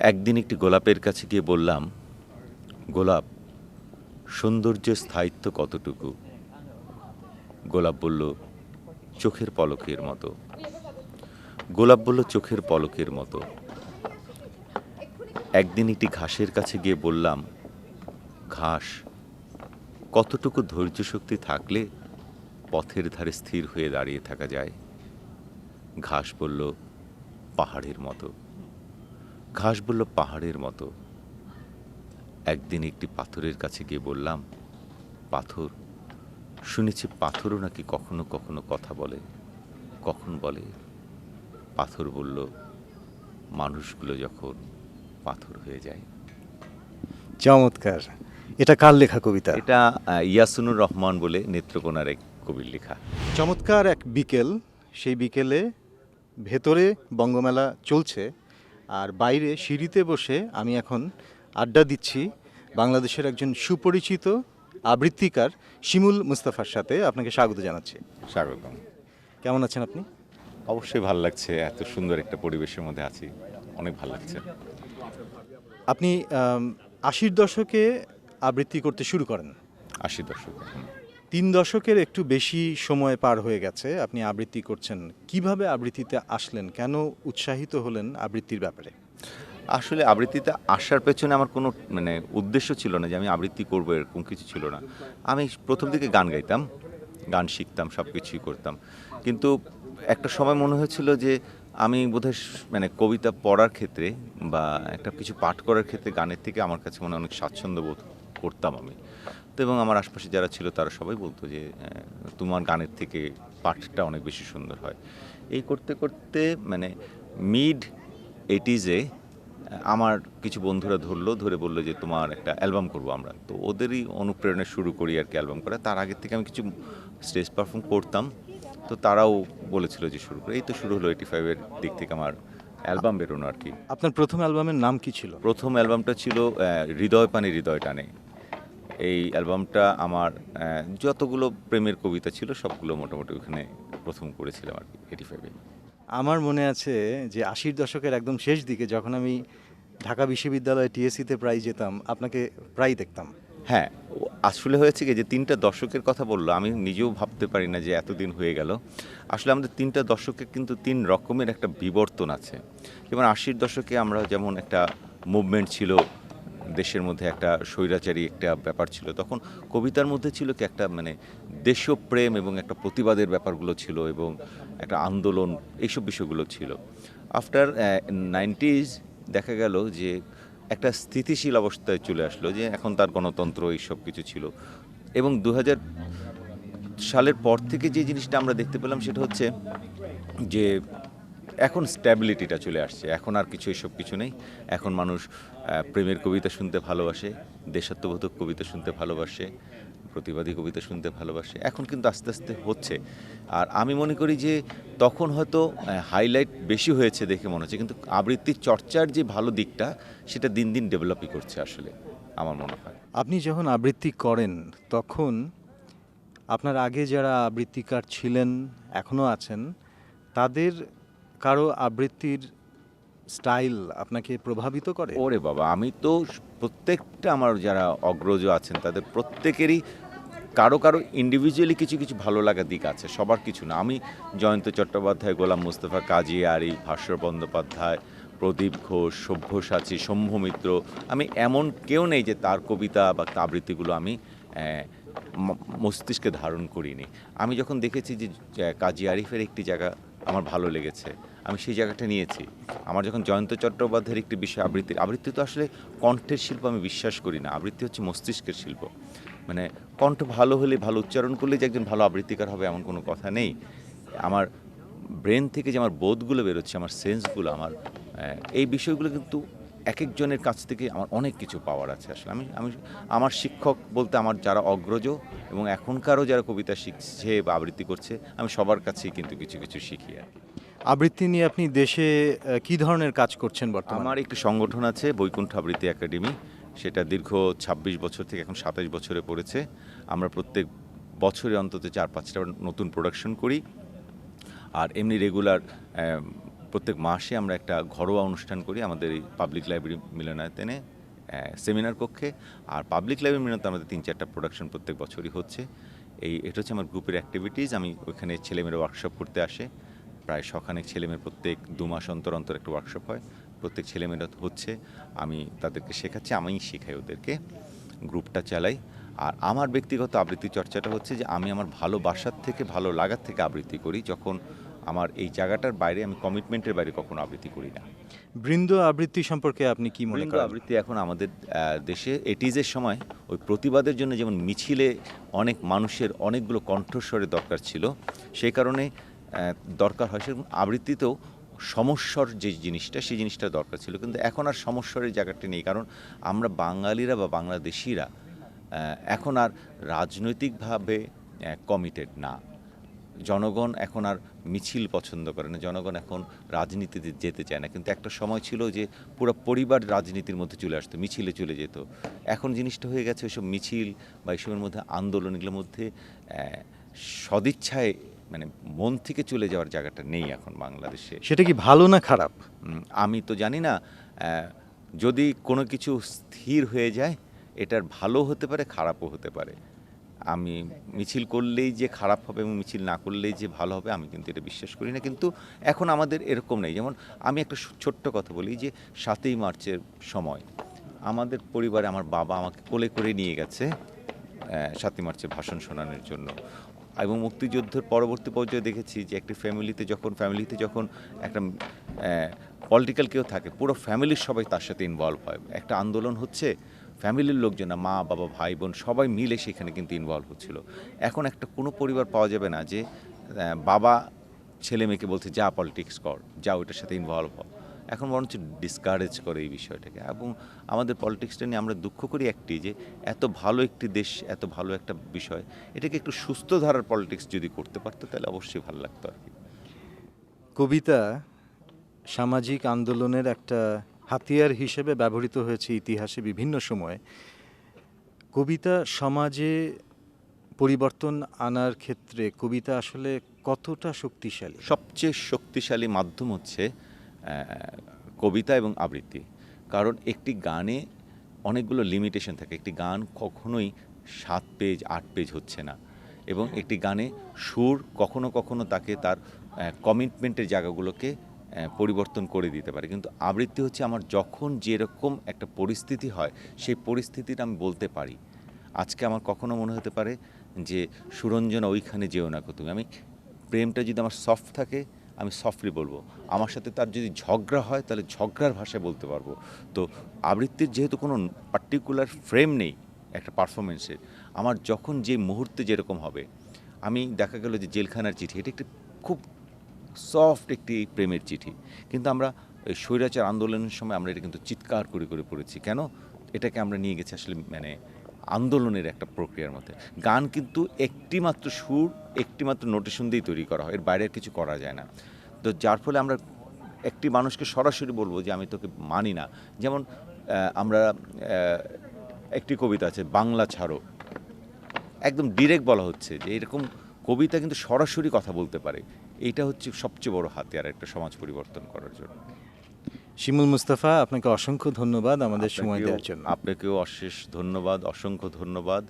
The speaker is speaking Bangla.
একদিন একটি গোলাপের কাছে গিয়ে বললাম, গোলাপ, সৌন্দর্যের স্থায়িত্ব কতটুকু? গোলাপ বলল, চোখের পলকের মতো। গোলাপ বলল, চোখের পলকের মতো। একদিন একটি ঘাসের কাছে গিয়ে বললাম, ঘাস, কতটুকু ধৈর্য শক্তি থাকলে পথের ধারে স্থির হয়ে দাঁড়িয়ে থাকা যায়? ঘাস বলল, পাহাড়ের মতো। ঘাস বলল পাহাড়ের মতো। একদিন একটি পাথরের কাছে গিয়ে বললাম পাথর শুনেছি পাথরও নাকি কখনো কখনো কথা বলে। কখন বলে? পাথর বলল মানুষগুলো যখন পাথর হয়ে যায়। চমৎকার। এটা কার লেখা কবিতা? এটা ইয়াসিনুর রহমান বলে নেত্রকোনার এক কবির লেখা। চমৎকার এক বিকেল। সেই বিকেলে ভেতরে বঙ্গমেলা চলছে। আর বাইরে সিঁড়িতে বসে আমি এখন আড্ডা দিচ্ছি বাংলাদেশের একজন সুপরিচিত আবৃত্তিকার শিমুল মুস্তাফার সাথে। আপনাকে স্বাগত জানাচ্ছি। স্বাগতম। কেমন আছেন আপনি? অবশ্যই ভালো লাগছে এত সুন্দর একটা পরিবেশের মধ্যে আছি। অনেক ভালো লাগছে। আপনি আশির দশকে আবৃত্তি করতে শুরু করেন। আশির দশক। তিন দশকের একটু বেশি সময় পার হয়ে গেছে, আপনি আবৃত্তি করছেন। কীভাবে আবৃত্তিতে আসলেন? কেন উৎসাহিত হলেন আবৃত্তির ব্যাপারে? আসলে আবৃত্তিতে আসার পেছনে আমার কোনো মানে উদ্দেশ্য ছিল না যে আমি আবৃত্তি করব, এরকম কিছু ছিল না। আমি প্রথম দিকে গান গাইতাম, গান শিখতাম সব কিছুই করতাম। কিন্তু একটা সময় মনে হয়েছিল যে আমি বোধহয় মানে কবিতা পড়ার ক্ষেত্রে বা একটা কিছু পাঠ করার ক্ষেত্রে গানের থেকে আমার কাছে মনে অনেক স্বাচ্ছন্দ্য বোধ করতাম আমি। তো এবং আমার আশপাশে যারা ছিল তারা সবাই বলতো যে তোমার গানের থেকে পাঠটা অনেক বেশি সুন্দর হয়। এই করতে করতে মানে মিড এইটিজে আমার কিছু বন্ধুরা ধরলো ধরে বলল যে তোমার একটা অ্যালবাম করব আমরা। তো ওদেরই অনুপ্রেরণা শুরু করি আর কি অ্যালবাম করা। তার আগের থেকে আমি কিছু স্টেজ পারফর্ম করতাম। তো তারাও বলেছিল যে শুরু করে। এই তো শুরু হলো এইটি ফাইভের দিক থেকে আমার অ্যালবাম বেরোনো আর কি। আপনার প্রথম অ্যালবামের নাম কি ছিল? প্রথম অ্যালবামটা ছিল হৃদয় পানে হৃদয় টানে। এই অ্যালবামটা আমার যতগুলো প্রেমের কবিতা ছিল সবগুলো মোটামুটি ওখানে প্রথম করেছিলাম আর কি এইটি ফাইভে আমার মনে আছে যে আশির দশকের একদম শেষ দিকে যখন আমি ঢাকা বিশ্ববিদ্যালয়ে টিএসসিতে প্রায় যেতাম আপনাকে প্রায় দেখতাম। হ্যাঁ আসলে হয়েছে কি যে তিনটা দশকের কথা বলল আমি নিজেও ভাবতে পারি না যে এতদিন হয়ে গেল। আসলে আমাদের তিনটা দশকে কিন্তু তিন রকমের একটা বিবর্তন আছে। যেমন আশির দশকে আমরা যেমন একটা মুভমেন্ট ছিল দেশের মধ্যে একটা স্বৈরাচারী একটা ব্যাপার ছিল। তখন কবিতার মধ্যে ছিল কি একটা মানে দেশপ্রেম এবং একটা প্রতিবাদের ব্যাপারগুলো ছিল এবং একটা আন্দোলন এইসব বিষয়গুলো ছিল। আফটার নাইনটিজ দেখা গেল যে একটা স্থিতিশীল অবস্থায় চলে আসলো যে এখন তার গণতন্ত্র এইসব কিছু ছিল। এবং দু হাজার সালের পর থেকে যে জিনিসটা আমরা দেখতে পেলাম সেটা হচ্ছে যে এখন স্ট্যাবিলিটিটা চলে আসছে। এখন আর কিছু এসব কিছু নেই। এখন মানুষ প্রেমের কবিতা শুনতে ভালোবাসে, দেশাত্মবোধক কবিতা শুনতে ভালোবাসে, প্রতিবাদী কবিতা শুনতে ভালোবাসে। এখন কিন্তু আস্তে আস্তে হচ্ছে। আর আমি মনে করি যে, তখন হয়তো হাইলাইট বেশি হয়েছে দেখে মনে হচ্ছে। কিন্তু আবৃত্তির চর্চার যে ভালো দিকটা, সেটা দিন দিন ডেভেলপই করছে আসলে, আমার মনে হয়। আপনি যখন আবৃত্তি করেন, তখন আপনার আগে যারা আবৃত্তিকার ছিলেন এখনও আছেন, তাদের কারও আবৃত্তির স্টাইল আপনাকে প্রভাবিত করে? ওরে বাবা, আমি তো প্রত্যেকটা আমার যারা অগ্রজ আছেন, তাদের প্রত্যেকেরই কারও কারও ইন্ডিভিজুয়ালি কিছু কিছু ভালো লাগার দিক আছে, সবার কিছু না। আমি জয়ন্ত চট্টোপাধ্যায়, গোলাম মুস্তফা কাজী আরি ভাস্বর বন্দ্যোপাধ্যায়, প্রদীপ ঘোষ সভ্যসাচী শম্ভু মিত্র। আমি এমন কেউ নেই যে তার কবিতা বা আবৃত্তিগুলো আমি মস্তিষ্কে ধারণ করিনি। আমি যখন দেখেছি যে কাজী আরিফের একটি জায়গা আমার ভালো লেগেছে। আমি সেই জায়গাটা নিয়েছি। আমার যখন জয়ন্ত চট্টোপাধ্যায়ের একটি বিষয় আবৃত্তি আবৃত্তি তো আসলে কণ্ঠের শিল্প আমি বিশ্বাস করি না। আবৃত্তি হচ্ছে মস্তিষ্কের শিল্প। মানে কণ্ঠ ভালো হলে ভালো উচ্চারণ করলে যে একজন ভালো আবৃত্তিকার হবে এমন কোনো কথা নেই। আমার ব্রেন থেকে যে আমার বোধগুলো বেরোচ্ছে, আমার সেন্সগুলো, আমার এই বিষয়গুলো কিন্তু এক একজনের কাছ থেকে আমার অনেক কিছু পাওয়ার আছে আসলে। আমি আমি আমার শিক্ষক বলতে আমার যারা অগ্রজ এবং এখনকারও যারা কবিতা শিখছে বা আবৃত্তি করছে আমি সবার কাছেই কিন্তু কিছু কিছু শিখি আর আবৃত্তি নিয়ে আপনি দেশে কি ধরনের কাজ করছেন বর্তমানে? আমার একটি সংগঠন আছে বৈকুণ্ঠ আবৃত্তি একাডেমি। সেটা দীর্ঘ ২৬ বছর থেকে এখন সাতাশ বছরে পড়েছে। আমরা প্রত্যেক বছরে অন্তত চার পাঁচটা নতুন প্রোডাকশন করি। আর এমনি রেগুলার প্রত্যেক মাসে আমরা একটা ঘরোয়া অনুষ্ঠান করি আমাদের এই পাবলিক লাইব্রেরি মিলনায়তনে সেমিনার কক্ষে। আর পাবলিক লাইব্রেরি মিলনাতে আমাদের তিন চারটা প্রোডাকশন প্রত্যেক বছরই হচ্ছে। এই, এটা হচ্ছে আমার গ্রুপের অ্যাক্টিভিটিস আমি ওইখানে ছেলেমেয়েরা ওয়ার্কশপ করতে আসে। প্রায় শখানেক ছেলেমেয়ের প্রত্যেক দু মাস অন্তর অন্তর একটা ওয়ার্কশপ হয়। প্রত্যেক ছেলেমেয়েরা হচ্ছে, আমি তাদেরকে শেখাচ্ছি, আমিই শেখাই ওদেরকে গ্রুপটা চালাই। আর আমার ব্যক্তিগত আবৃত্তি চর্চাটা হচ্ছে যে আমি আমার ভালোবাসার থেকে, ভালো লাগার থেকে আবৃত্তি করি। যখন আমার এই জায়গাটার বাইরে আমি কমিটমেন্টের বাইরে কখনো আবৃত্তি করি না। বৃন্দ আবৃত্তি সম্পর্কে আপনি কি মনে করেন? আবৃত্তি এখন আমাদের দেশে এটিজের সময় ওই প্রতিবাদের জন্য যেমন মিছিলে অনেক মানুষের অনেকগুলো কণ্ঠস্বরের দরকার ছিল সেই কারণে দরকার হয় সেরকম আবৃত্তিতেও সমস্যার যে জিনিসটা সেই জিনিসটা দরকার ছিল। কিন্তু এখন আর সমস্যার জায়গাটা নেই কারণ আমরা বাঙালিরা বা বাংলাদেশিরা এখন আর রাজনৈতিকভাবে কমিটেড না। জনগণ এখন আর মিছিল পছন্দ করে না জনগণ এখন রাজনীতিতে যেতে চায় না। কিন্তু একটা সময় ছিল যে পুরো পরিবার রাজনীতির মধ্যে চলে আসতো মিছিলে চলে যেত। এখন জিনিসটা হয়ে গেছে ওইসব মিছিল বা এইসবের মধ্যে আন্দোলন এগুলোর মধ্যে সদিচ্ছায় মানে মন থেকে চলে যাওয়ার জায়গাটা নেই এখন বাংলাদেশে। সেটা কি ভালো না খারাপ? আমি তো জানি না যদি কোনো কিছু স্থির হয়ে যায় এটার ভালো হতে পারে খারাপও হতে পারে। আমি মিছিল করলেই যে খারাপ হবে এবং মিছিল না করলেই যে ভালো হবে, আমি কিন্তু এটা বিশ্বাস করি না। কিন্তু এখন আমাদের এরকম নেই। যেমন আমি একটা ছোট্ট কথা বলি যে, সাতই মার্চের সময় আমাদের পরিবারে আমার বাবা আমাকে কোলে করে নিয়ে গেছে সাতই মার্চে ভাষণ শোনানোর জন্য। এবং মুক্তিযুদ্ধের পরবর্তী পর্যায়ে দেখেছি যে, একটি ফ্যামিলিতে যখন ফ্যামিলিতে যখন একটা পলিটিক্যাল কেউ থাকে, পুরো ফ্যামিলির সবাই তার সাথে ইনভলভ হয়। একটা আন্দোলন হচ্ছে ফ্যামিলির লোকজন মা, বাবা, ভাই, বোন সবাই মিলে সেখানে কিন্তু ইনভলভ হচ্ছিল। এখন একটা কোনো পরিবার পাওয়া যাবে না যে বাবা ছেলে মেয়েকে বলছে, যা পলিটিক্স কর, যা ওইটার সাথে ইনভলভ হ। এখন বরঞ্চ ডিসকারেজ করে এই বিষয়টাকে। এবং আমাদের পলিটিক্সটা নিয়ে আমরা দুঃখ করি একটি যে, এত ভালো একটি দেশ, এত ভালো একটা বিষয়, এটাকে একটু সুস্থ ধারার পলিটিক্স যদি করতে পারতো, তাহলে অবশ্যই ভালো লাগতো আর কি। কবিতা সামাজিক আন্দোলনের একটা হাতিয়ার হিসেবে ব্যবহৃত হয়েছে ইতিহাসে বিভিন্ন সময়ে। কবিতা সমাজে পরিবর্তন আনার ক্ষেত্রে কবিতা আসলে কতটা শক্তিশালী? সবচেয়ে শক্তিশালী মাধ্যম হচ্ছে কবিতা এবং আবৃত্তি। কারণ একটি গানে অনেকগুলো লিমিটেশন থাকে। একটি গান কখনোই সাত পেজ আট পেজ হচ্ছে না। এবং একটি গানে সুর কখনো কখনো তাকে তার কমিটমেন্টের জায়গাগুলোকে পরিবর্তন করে দিতে পারে। কিন্তু আবৃত্তি হচ্ছে আমার যখন যেরকম একটা পরিস্থিতি হয়, সেই পরিস্থিতিটা আমি বলতে পারি। আজকে আমার কখনো মনে হতে পারে যে, সুরঞ্জনা, ওইখানে যেও না তুমি। আমি প্রেমটা যদি আমার সফট থাকে, আমি সফটলি বলব। আমার সাথে তার যদি ঝগড়া হয়, তাহলে ঝগড়ার ভাষায় বলতে পারব। তো আবৃত্তির যেহেতু কোনো পার্টিকুলার ফ্রেম নেই একটা পারফরমেন্সের আমার যখন যে মুহূর্তে যেরকম হবে, আমি দেখা গেল যে জেলখানার চিঠি, এটা একটি খুব সফট একটি প্রেমের চিঠি। কিন্তু আমরা স্বৈরাচার আন্দোলনের সময় আমরা এটা কিন্তু চিৎকার করে করে পড়েছি। কেন? এটাকে আমরা নিয়ে গেছি আসলে মানে আন্দোলনের একটা প্রক্রিয়ার মধ্যে। গান কিন্তু একটি মাত্র সুর একটি মাত্র নোটেশন দিয়েই তৈরি করা হয়। এর বাইরে কিছু করা যায় না। তো যার ফলে আমরা একটি মানুষকে সরাসরি বলব যে, আমি তোকে মানি না। যেমন আমরা একটি কবিতা আছে, বাংলা ছাড়ো। একদম ডিরেক্ট বলা হচ্ছে যে, এরকম কবিতা কিন্তু সরাসরি কথা বলতে পারে। এইটা হচ্ছে সবচেয়ে বড় হাতিয়ার একটা সমাজ পরিবর্তন করার জন্য। শিমুল মুস্তাফা আপনাকে অসংখ্য ধন্যবাদ আমাদের সময় দেওয়ার জন্য। আপনাকেও অশেষ ধন্যবাদ অসংখ্য ধন্যবাদ।